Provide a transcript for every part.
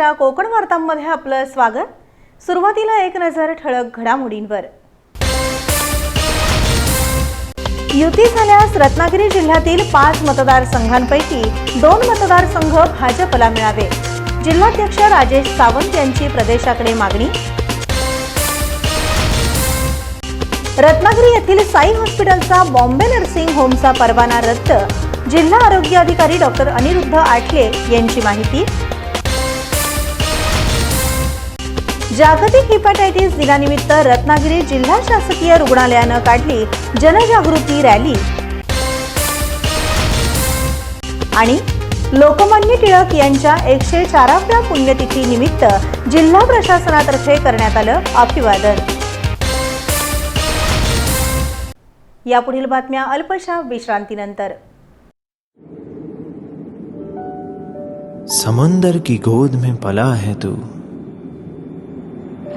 नमस्कार कोकण वार्तांमध्ये आपलं स्वागत. सुरुवातीला एक नजर ठळक घडामोडींवर. युती झाल्यास रत्नागिरी जिल्ह्यातील पाच मतदारसंघांपैकी दोन मतदारसंघ भाजपला मिळावे. जिल्हाध्यक्ष राजेश सावंत यांची प्रदेशाकडे मागणी. रत्नागिरी येथील साई हॉस्पिटलचा बॉम्बे नर्सिंग होमचा परवाना रद्द. जिल्हा आरोग्य अधिकारी डॉक्टर अनिरुद्ध आठले यांची माहिती. जागतिक हिपॅटायटिस दिनानिमित्त रत्नागिरी जिल्हा शासकीय रुग्णालयानं काढली जनजागृती रॅली. आणि लोकमान्य टिळक यांच्या एकशे चाराव्या पुण्यतिथी निमित्त जिल्हा प्रशासनातर्फे करण्यात आलं अभिवादन. यापुढील बातम्या अल्पशा विश्रांतीनंतर. समंदर की गोद में पला है तू.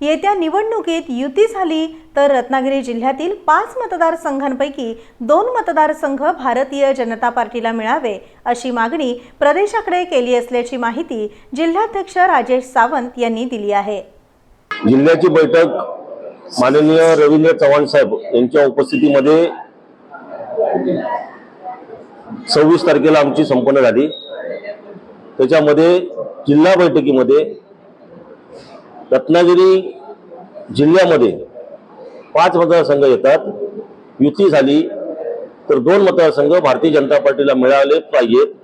येत्या निवडणुकीत युती झाली तर रत्नागिरी जिल्ह्यातील पाच मतदारसंघांपैकी दोन मतदारसंघ भारतीय जनता पार्टीला मिळावे अशी मागणी प्रदेशाकडे केली असल्याची माहिती जिल्हाध्यक्ष राजेश सावंत यांनी दिली आहे. जिल्ह्याची बैठक माननीय रवींद्र चव्हाण साहेब यांच्या उपस्थितीमध्ये सव्वीस तारखेला आमची संपन्न झाली. त्याच्यामध्ये जिल्हा बैठकीमध्ये रत्नागिरी जिल्ह्यामध्ये पाच मतदारसंघ येतात. युती झाली तर दोन मतदारसंघ भारतीय जनता पार्टीला मिळाले पाहिजेत.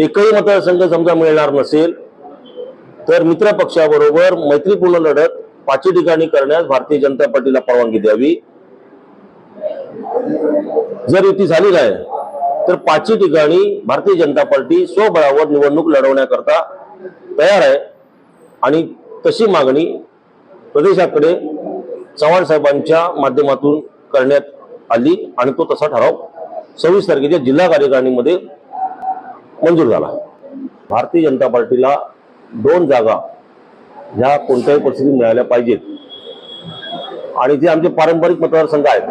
एकही मतदारसंघ समजा मिळणार नसेल तर मित्र पक्षाबरोबर मैत्रीपूर्ण लढत पाचही ठिकाणी करण्यास भारतीय जनता पार्टीला परवानगी द्यावी. जर युती झाली काय तर पाचही ठिकाणी भारतीय जनता पार्टी स्वबळावर निवडणूक लढवण्याकरता तयार आहे. आणि तशी मागणी प्रदेशाकडे चव्हाण साहेबांच्या माध्यमातून करण्यात आली आणि तो तसा ठराव सव्वीस तारखेच्या जिल्हा कार्यकारिणीमध्ये मंजूर झाला. भारतीय जनता पार्टीला दोन जागा ह्या कोणत्याही परिस्थितीत मिळाल्या पाहिजेत. आणि जे आमचे पारंपरिक मतदारसंघ आहेत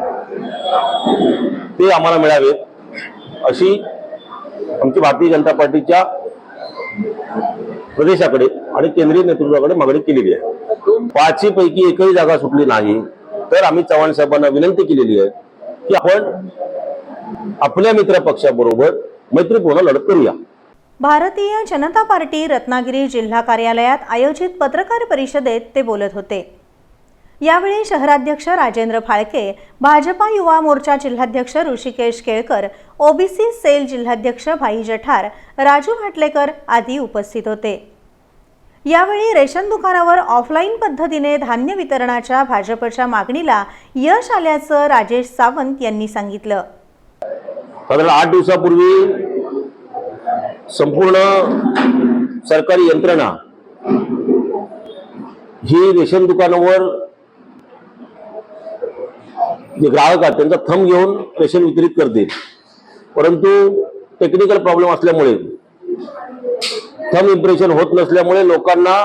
ते आम्हाला मिळावेत अशी आमची भारतीय जनता पार्टीच्या प्रदेशाकडे आणि केंद्रीय नेतृत्वाकडे मागणी केलेली आहे. पाचही पैकी एकही जागा सुटली नाही. तर आम्ही चव्हाण साहेबांना विनंती केलेली आहे की आपण आपल्या मित्र पक्षाबरोबर मैत्रीपूर्ण लढत करूया. भारतीय जनता पार्टी रत्नागिरी जिल्हा कार्यालयात आयोजित पत्रकार परिषदेत ते बोलत होते. यावेळी शहराध्यक्ष राजेंद्र फाळके भाजपा युवा मोर्चा जिल्हाध्यक्ष ऋषिकेश केळकर ओबीसी सेल जिल्हाध्यक्ष भाई जठार राजू भाटलेकर आदी उपस्थित होते. यावेळी रेशन दुकानावर ऑफलाईन पद्धतीने धान्य वितरणाच्या भाजपच्या मागणीला यश आल्याचं राजेश सावंत यांनी सांगितलं. साधारण आठ दिवसापूर्वी संपूर्ण सरकारी यंत्रणा ही रेशन दुकानावर ग्राहक आहेत त्यांचा थंब घेऊन रेशन वितरित करते परंतु टेक्निकल प्रॉब्लेम असल्यामुळे थंब इम्प्रेशन होत नसल्यामुळे लोकांना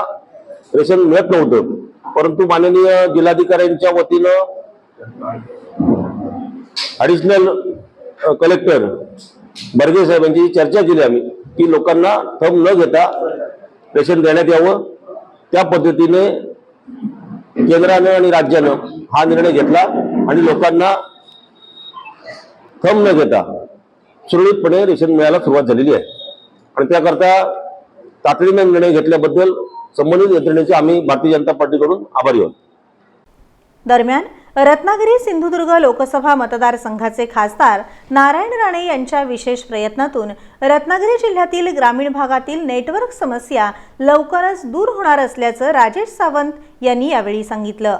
रेशन मिळत नव्हतं. परंतु माननीय जिल्हाधिकाऱ्यांच्या वतीनं अडिशनल कलेक्टर बर्गे साहेब यांची चर्चा केली आम्ही की लोकांना थंब न घेता रेशन देण्यात यावं. त्या पद्धतीने केंद्रानं आणि राज्यानं हा निर्णय घेतला. आणि लोकांना कम न घेता सुरळीतपणे रेशन मिळायला सुरुवात झालेली आहे. आणि त्याकरता तातडीने निर्णय घेतल्याबद्दल संबंधित यंत्रणेचे आम्ही भारतीय जनता पार्टीकडून आभारी आहोत. दरम्यान रत्नागिरी सिंधुदुर्ग लोकसभा मतदारसंघाचे खासदार नारायण राणे यांच्या विशेष प्रयत्नातून रत्नागिरी जिल्ह्यातील ग्रामीण भागातील नेटवर्क समस्या लवकरच दूर होणार असल्याचं राजेश सावंत यांनी यावेळी सांगितलं.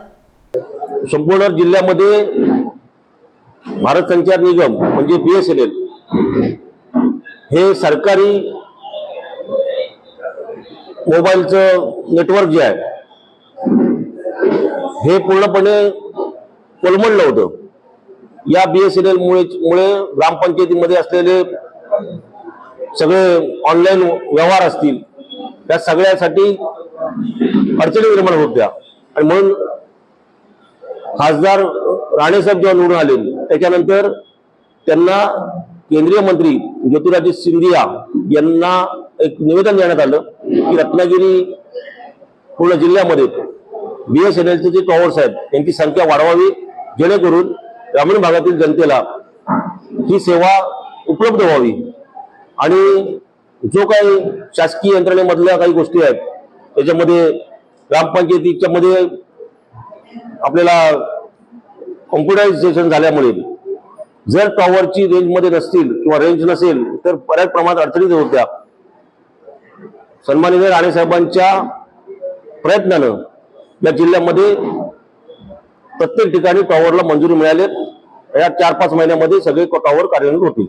संपूर्ण जिल्ह्यामध्ये भारत संचार निगम म्हणजे बीएसएनएल हे सरकारी मोबाईलचं नेटवर्क जे आहे हे पूर्णपणे कोलमडलं होतं. या बीएसएनएलमुळे मुळे मुळे ग्रामपंचायतीमध्ये असलेले सगळे ऑनलाईन व्यवहार असतील त्या सगळ्यासाठी अडचणी निर्माण होत्या. आणि म्हणून खासदार राणेसाहेब जेव्हा निवडून आले त्याच्यानंतर त्यांना केंद्रीय मंत्री ज्योतिरादित्य सिंधिया यांना एक निवेदन देण्यात आलं की रत्नागिरी पूर्ण जिल्ह्यामध्ये बीएसएनएलचे जे टॉवर्स आहेत त्यांची संख्या वाढवावी जेणेकरून ग्रामीण भागातील जनतेला ही सेवा उपलब्ध व्हावी. आणि जो काही शासकीय यंत्रणेमधल्या काही गोष्टी आहेत त्याच्यामध्ये ग्रामपंचायतीच्या मध्ये आपल्याला कॉम्प्युटरायझेशन झाल्यामुळे जर टॉवरची रेंजमध्ये नसतील किंवा रेंज नसेल तर बऱ्याच प्रमाणात अडचणीत होत्या. सन्माननीय राणेसाहेबांच्या प्रयत्नानं या जिल्ह्यामध्ये प्रत्येक ठिकाणी टॉवरला मंजुरी मिळाली. या चार पाच महिन्यामध्ये सगळे टॉवर कार्यान्वित होतील.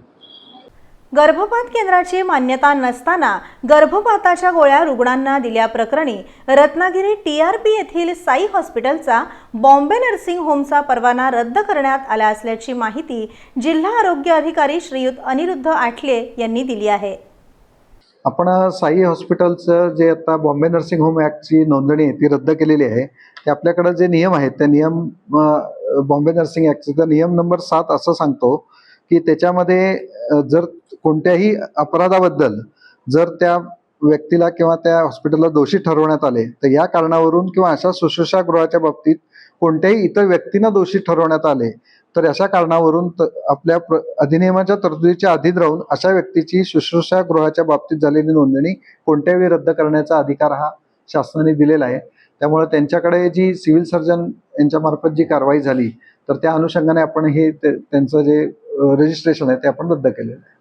गर्भपात केंद्राची मान्यता नसताना गर्भपाताच्या गोळ्या रुग्णांना दिल्याप्रकरणी रत्नागिरी टी आर पी येथील साई हॉस्पिटलचा बॉम्बे नर्सिंग होमचा परवाना रद्द करण्यात आला असल्याची माहिती जिल्हा आरोग्य अधिकारी श्रीयुत अनिरुद्ध आठले यांनी दिली आहे. आपण साई हॉस्पिटलचं जे आता बॉम्बे नर्सिंग होम ॲक्टची नोंदणी आहे ती रद्द केलेली आहे ते आपल्याकडे जे नियम आहेत त्या नियम बॉम्बे नर्सिंग ॲक्टचा नियम नंबर सात असं सांगतो की त्याच्यामध्ये जर कोणत्याही अपराधाबद्दल जर त्या व्यक्तीला किंवा त्या हॉस्पिटलला दोषी ठरवण्यात आले तर या कारणावरून किंवा अशा शुश्रूषागृहाच्या बाबतीत कोणत्याही इतर व्यक्तींना दोषी ठरवण्यात आले तर अशा कारणावरून त- आपल्या प्र अधिनियमाच्या तरतुदीच्या अधीन राहून अशा व्यक्तीची शुश्रूषागृहाच्या बाबतीत झालेली नोंदणी कोणत्याही वेळी रद्द करण्याचा अधिकार हा शासनाने दिलेला आहे. त्यामुळे त्यांच्याकडे जी सिव्हिल सर्जन यांच्यामार्फत जी कारवाई झाली तर त्या अनुषंगाने आपण हे ते- त्यांचं जे रजिस्ट्रेशन आहे ते आपण रद्द केलेलं आहे.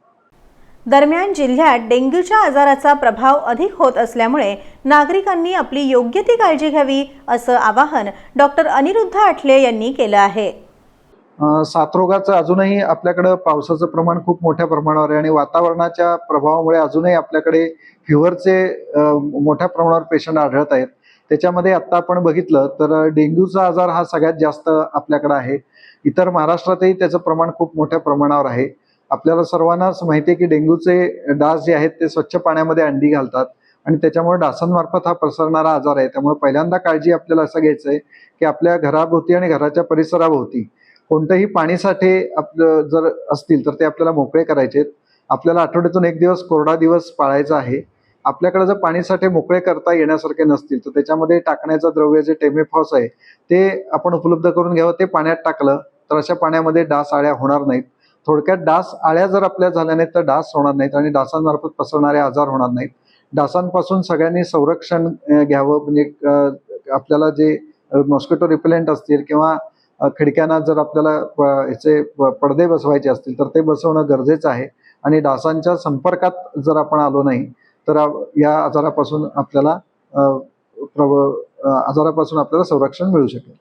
दरम्यान जिल्ह्यात डेंग्यूच्या आजाराचा प्रभाव अधिक होत असल्यामुळे नागरिकांनी आपली योग्य ती काळजी घ्यावी असं आवाहन डॉक्टर अनिरुद्ध आठले यांनी केलं आहे. साथरोगाचं अजूनही आपल्याकडं पावसाचं प्रमाण खूप मोठ्या प्रमाणावर आहे आणि वातावरणाच्या प्रभावामुळे अजूनही आपल्याकडे फिव्हरचे मोठ्या प्रमाणावर पेशंट आढळत आहेत. त्याच्यामध्ये आत्ता आपण बघितलं तर डेंग्यूचा आजार हा सगळ्यात जास्त आपल्याकडे आहे. इतर महाराष्ट्रातही त्याचं प्रमाण खूप मोठ्या प्रमाणावर आहे. आपल्याला सर्वांनाच माहिती आहे की डेंग्यूचे डास जे आहेत ते स्वच्छ पाण्यामध्ये अंडी घालतात. आणि त्याच्यामुळे डासांमार्फत हा पसरणारा आजार आहे. त्यामुळे पहिल्यांदा काळजी आपल्याला असं घ्यायचं आहे की आपल्या घराभोवती आणि घराच्या परिसराभोवती कोणतेही पाणीसाठे आपलं जर असतील तर ते आपल्याला मोकळे करायचे आहेत आपल्याला आठवड्यातून एक दिवस कोरडा दिवस पाळायचा आहे. आपल्याकडे जर पाणीसाठे मोकळे करता येण्यासारखे नसतील तर त्याच्यामध्ये टाकण्याचं द्रव्य जे टेमेफॉस आहे ते आपण उपलब्ध करून घ्यावं. ते पाण्यात टाकलं तर अशा पाण्यामध्ये डास आळ्या होणार नाहीत. थोडक्यात डास आळ्या जर आपल्या झाल्या नाहीत तर डास होणार नाहीत आणि डासांमार्फत पसरणारे आजार होणार नाहीत. डासांपासून सगळ्यांनी संरक्षण घ्यावं. म्हणजे आपल्याला जे मॉस्किटो रिपेलेंट असतील किंवा खिडक्यांना जर आपल्याला प- प- पडदे बसवायचे असतील तर ते बसवणं गरजेचं आहे. आणि डासांच्या संपर्कात जर आपण आलो नाही तर या आजारापासून आपल्याला प्रव- आजारापासून आपल्याला संरक्षण मिळू शकेल.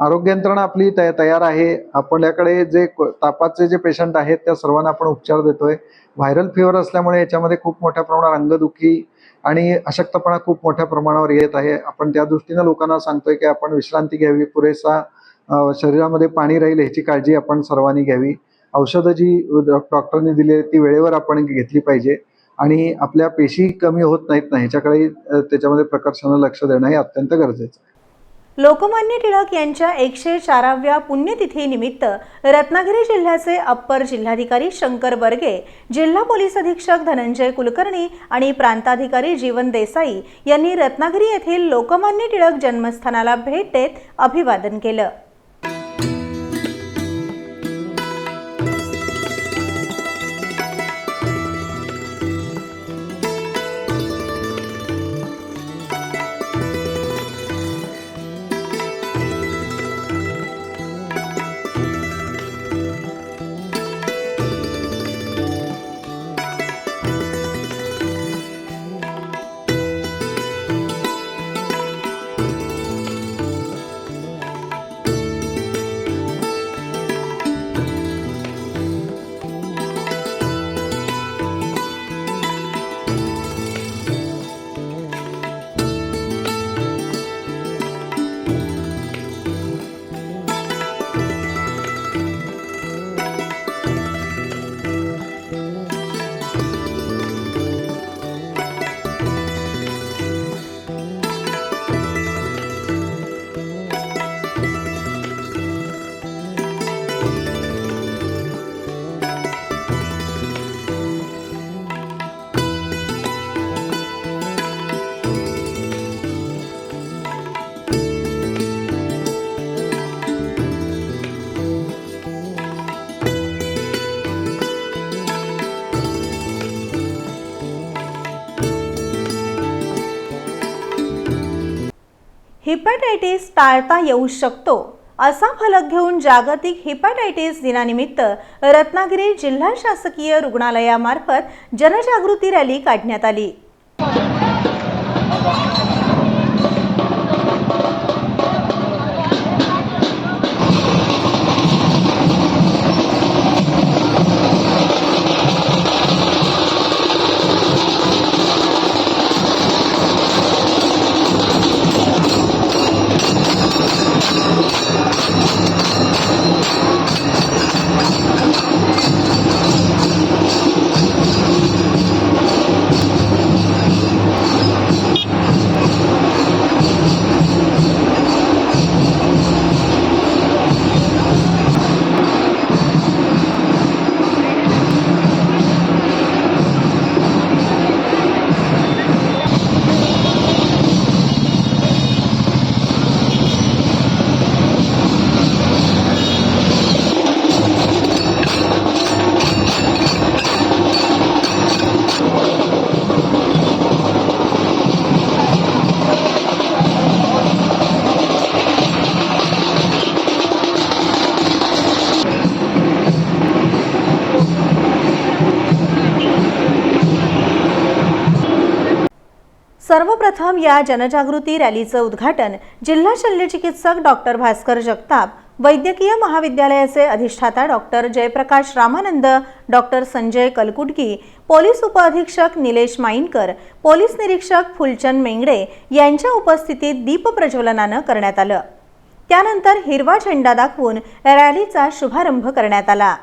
आरोग्य यंत्रणा आपली तया तयार आहे. आपल्याकडे जे तापाचे जे पेशंट आहेत त्या सर्वांना आपण उपचार देतोय. व्हायरल फिवर असल्यामुळे याच्यामध्ये खूप मोठ्या प्रमाणावर अंगदुखी आणि अशक्तपणा खूप मोठ्या प्रमाणावर येत आहे. आपण त्या दृष्टीनं लोकांना सांगतोय की आपण विश्रांती घ्यावी. पुरेसा शरीरामध्ये पाणी राहील ह्याची काळजी आपण सर्वांनी घ्यावी. औषधं जी डॉक्टरनी दिली आहेत ती वेळेवर आपण घेतली पाहिजे. आणि आपल्या पेशी कमी होत नाहीत ना ह्याच्याकडे त्याच्यामध्ये प्रकर्षानं लक्ष देणं हे अत्यंत गरजेचं आहे. लोकमान्य टिळक यांच्या एकशे चाराव्या पुण्यतिथीनिमित्त रत्नागिरी जिल्ह्याचे अप्पर जिल्हाधिकारी शंकर बर्गे जिल्हा पोलीस अधीक्षक धनंजय कुलकर्णी आणि प्रांताधिकारी जीवन देसाई यांनी रत्नागिरी येथील लोकमान्य टिळक जन्मस्थानाला भेट देत अभिवादन केलं. हिपॅटायटिस टाळता येऊ शकतो असा फलक घेऊन जागतिक हिपॅटायटिस दिनानिमित्त रत्नागिरी जिल्हा शासकीय रुग्णालयामार्फत जनजागृती रॅली काढण्यात आली. सर्वप्रथम या जनजागृती रॅलीचं उद्घाटन जिल्हा शल्यचिकित्सक डॉक्टर भास्कर जगताप वैद्यकीय महाविद्यालयाचे अधिष्ठाता doctor Jayprakash Ramanand doctor Sanjay Kalkutki police उपअधीक्षक निलेश माईनकर पोलीस निरीक्षक फुलचंद मेंगडे यांच्या उपस्थितीत दीपप्रज्वलनानं करण्यात आलं. त्यानंतर हिरवा झेंडा दाखवून रॅलीचा शुभारंभ करण्यात आला.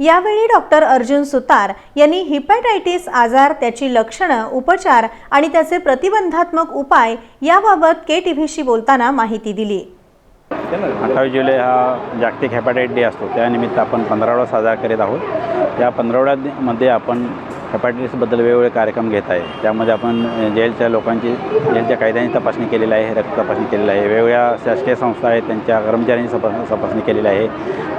यावेळी डॉक्टर अर्जुन सुतार यांनी हिपॅटायटिस आजार त्याची लक्षणं उपचार आणि त्याचे प्रतिबंधात्मक उपाय याबाबत के टी व्हीशी बोलताना माहिती दिली. अठ्ठावीस जुलै हा जागतिक हेपॅटाईट डे असतो. त्यानिमित्त आपण पंधरावडा साजरा करीत आहोत. त्या पंधरावड्यामध्ये आपण हेपॅटायटिसबद्दल वेगवेगळे कार्यक्रम घेत आहे. त्यामध्ये आपण जेलच्या लोकांची जेलच्या कायद्यांची तपासणी केलेली आहे रक्त तपासणी केलेली आहे. वेगवेगळ्या शासकीय संस्था आहेत त्यांच्या कर्मचाऱ्यांची तपास तपासणी केलेली आहे.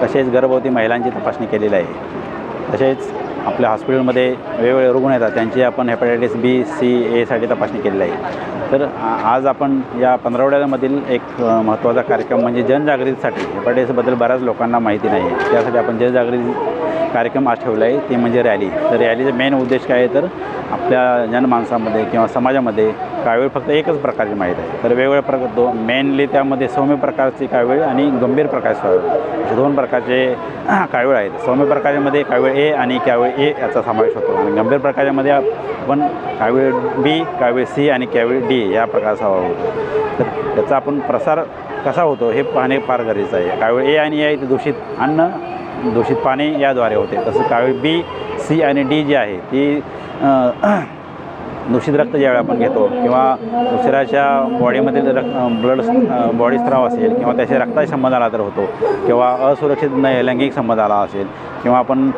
तसेच गर्भवती महिलांची तपासणी केलेली आहे. तसेच आपल्या हॉस्पिटलमध्ये वेगवेगळे रुग्ण येतात त्यांची आपण हेपॅटायटिस बी सी एसाठी तपासणी केलेली आहे. तर आज आपण या पंधरावड्यामधील एक महत्त्वाचा कार्यक्रम म्हणजे जनजागृतीसाठी हेपॅटायटिसबद्दल बऱ्याच लोकांना माहिती नाही. आहे त्यासाठी आपण जनजागृती कार्यक्रम आज ठेवला आहे ते म्हणजे रॅली. तर रॅलीचा मेन उद्देश काय आहे तर आपल्या जनमानसामध्ये किंवा समाजामध्ये कावीळ फक्त एकच प्रकारची माहीत आहे. तर वेगवेगळ्या प्रकार दो मेनली त्यामध्ये सौम्य प्रकारची कावीळ आणि गंभीर प्रकारची कावीळ असे दोन प्रकारचे कावीळ आहेत. सौम्य प्रकारामध्ये कावीळ ए आणि कावीळ ए याचा समावेश होतो. आणि गंभीर प्रकारामध्ये आपण कावीळ बी कावीळ सी आणि कावीळ डी या प्रकारचा होतो. तर त्याचा आपण प्रसार कसा होतो हे पाहणे फार गरजेचं आहे. कावीळ ए आणि ए दूषित अन्न दूषित पाणी याद्वारे होते. तसं काळी बी सी आणि डी जी आहे ती दूषित रक्त ज्यावेळी आपण घेतो किंवा दुसऱ्याच्या बॉडीमधील रक्त ब्लड बॉडी स्त्राव असेल किंवा त्याच्या रक्ताशी संबंध आला तर होतो किंवा असुरक्षित न लैंगिक संबंध आला असेल किंवा आपण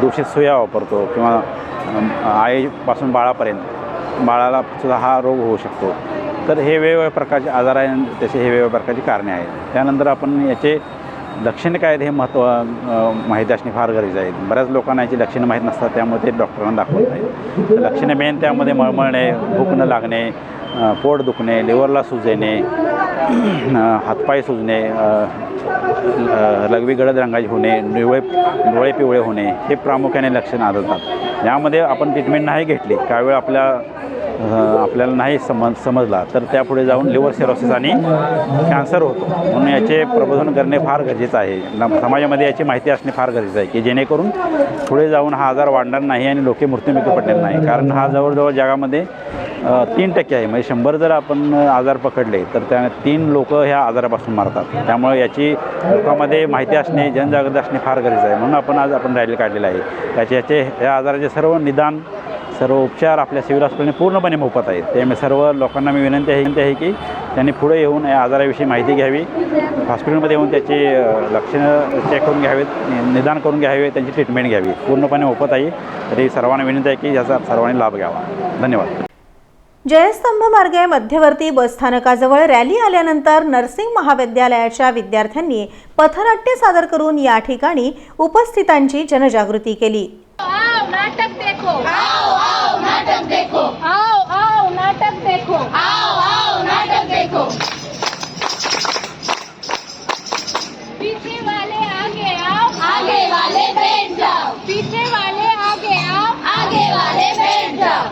दूषित सुया वापरतो किंवा आईपासून बाळापर्यंत बाळाला सुद्धा हा रोग होऊ शकतो. तर हे वेगवेगळ्या प्रकारचे आजार आहे त्याचे हे वेगवेगळ्या प्रकारची कारणे आहेत. त्यानंतर आपण याचे लक्षणे काय आहेत हे महत्त्व माहिती असणे फार गरजेचं आहे. बऱ्याच लोकांना याची लक्षणं माहीत नसतात त्यामुळे ते डॉक्टरांना दाखवत नाहीत तर लक्षणे मेन त्यामध्ये मळमळणे भूक न लागणे पोट दुखणे लिव्हरला सूज येणे हातपाय सुजणे अ, लघवी गडद रंगाची होणे निवळे डोळे पिवळे होणे हे प्रामुख्याने लक्षणं आढळतात. यामध्ये आपण ट्रीटमेंट नाही घेतली काही वेळ आपल्या आपल्याला नाही समज समजला तर त्यापुढे जाऊन लिव्हर सिरोसिस आणि कॅन्सर होतो. म्हणून याचे प्रबोधन करणे फार गरजेचं आहे. न- समाजामध्ये याची माहिती असणे फार गरजेचं आहे की जेणेकरून पुढे जाऊन हा आजार वाढणार नाही आणि लोके मृत्यूमुखी पडणार नाही. कारण हा जवळजवळ जगामध्ये तीन टक्के आहे. म्हणजे शंभर जर आपण आजार पकडले तर त्या तीन लोक ह्या आजारापासून मारतात. त्यामुळे याची लोकांमध्ये माहिती असणे जनजागृती असणे फार गरजेचं आहे. म्हणून आपण आज आपण रॅली काढलेला आहे. त्याचे याचे या आजाराचे सर्व निदान सर्व उपचार आपल्या सिव्हिल हॉस्पिटलने पूर्णपणे मोफत आहेत. त्यामुळे सर्व लोकांना मी विनंती आहे विनंती आहे की त्यांनी पुढे येऊन या आजाराविषयी माहिती घ्यावी. हॉस्पिटलमध्ये येऊन त्याची लक्षणं चेक करून घ्यावेत निदान करून घ्यावे त्यांची ट्रीटमेंट घ्यावी. पूर्णपणे मोफत आहे. तरी सर्वांना विनंती आहे की याचा सर्वांनी लाभ घ्यावा. धन्यवाद. जयस्तंभ मार्गे मध्यवर्ती बसस्थानकाजवळ रॅली आल्यानंतर नर्सिंग महाविद्यालयाच्या विद्यार्थ्यांनी पथनाट्य सादर करून या ठिकाणी उपस्थितांची जनजागृती केली. आओ नाटक देखो। आओ आओ नाटक देखो। आओ आओ नाटक देखो। आओ आओ नाटक देखो। पीछे वाले आगे आओ। आगे वाले बैठ जाओ। पीछे वाले आगे आओ। आगे वाले बैठ जाओ।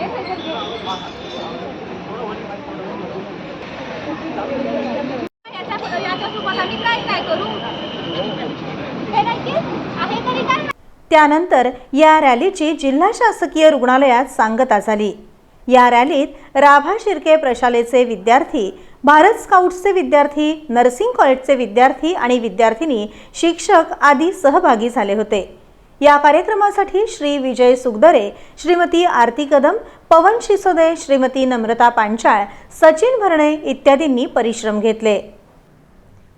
याच्यासोबत आम्ही काय करू? हे नाही आहे तरी काय? त्यानंतर या रॅलीची जिल्हा शासकीय रुग्णालयात सांगता झाली. या रॅलीत राभा शिर्के प्रशालेचे विद्यार्थी भारत स्काउट्सचे विद्यार्थी नर्सिंग कॉलेजचे विद्यार्थी आणि विद्यार्थिनी शिक्षक आदी सहभागी झाले होते. या कार्यक्रमासाठी श्री विजय सुगदरे श्रीमती आरती कदम पवन शिसोदे श्रीमती नम्रता पांचाळ सचिन भरणे इत्यादींनी परिश्रम घेतले.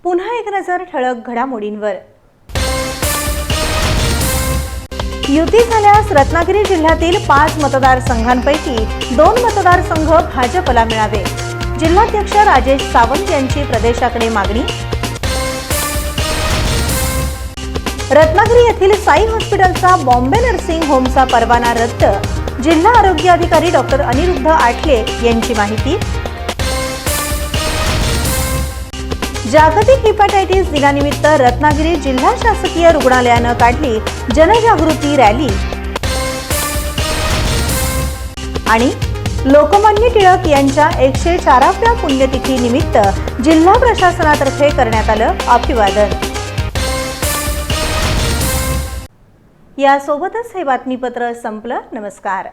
पुन्हा एक नजर ठळक घडामोडींवर. युती झाल्यास रत्नागिरी जिल्ह्यातील पाच मतदारसंघांपैकी दोन मतदारसंघ भाजपला मिळावे. जिल्हाध्यक्ष राजेश सावंत यांची प्रदेशाकडे मागणी. रत्नागिरी येथील साई हॉस्पिटलचा बॉम्बे नर्सिंग होमचा परवाना रद्द. जिल्हा आरोग्य अधिकारी डॉक्टर अनिरुद्ध आठले यांची माहिती. जागतिक हिपॅटायटिस दिनानिमित्त रत्नागिरी जिल्हा शासकीय रुग्णालयानं काढली जनजागृती रॅली. आणि लोकमान्य टिळक यांच्या एकशे चाराव्या पुण्यतिथी निमित्त जिल्हा प्रशासनातर्फे करण्यात आलं अभिवादन. यासोबतच हे बातमीपत्र संपलं. नमस्कार.